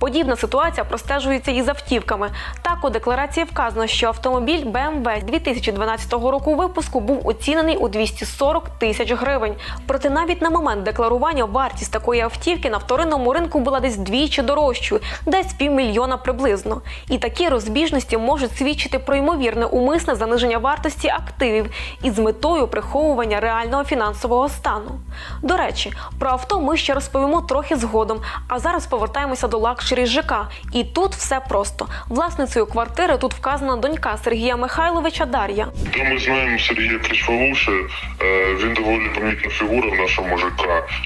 Подібна ситуація простежується і з автівками. Так у декларації вказано, що автомобіль BMW 2012 року випуску був оцінений у 240 тисяч гривень. Проте навіть на момент декларування вартість такої автівки на вторинному ринку була десь двічі дорожчою, десь півмільйона приблизно. І такі розбіжності можуть свідчити про ймовірне умисне заниження вартості активів із метою приховування реального фінансового стану. До речі, про авто ми ще розповімо трохи згодом. А зараз повертаємося до лакшері ЖК. І тут все просто. Власницею квартири тут вказана донька Сергія Михайловича Дар'я. Та ми знаємо Сергія Кричвалуша. Е, Він доволі помітна фігура в нашому ЖК.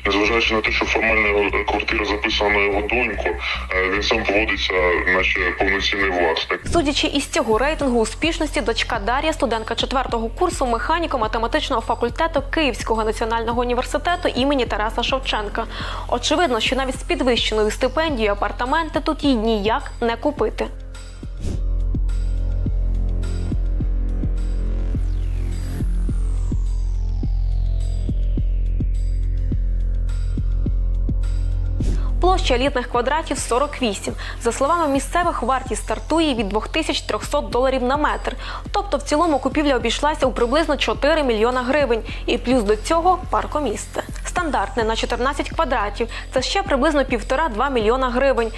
Незважаючи на те, що формально квартира записана на його доньку, е, він сам поводиться, наче повноцінний власник. Судячи із цього рейтингу успішності, дочка Дар'я, студентка четвертого курсу механіко-математичного факультету Київського національного університету імені Тараса Шевченка. Очевидно, що навіть з підвищеною стипендією апартаменти тут їй ніяк не купити. Площа літних квадратів 48. За словами місцевих, вартість стартує від 2300 доларів на метр. Тобто в цілому купівля обійшлася у приблизно 4 мільйона гривень. І плюс до цього паркомісце. Стандартне на 14 квадратів. Це ще приблизно 1,5-2 мільйона гривень.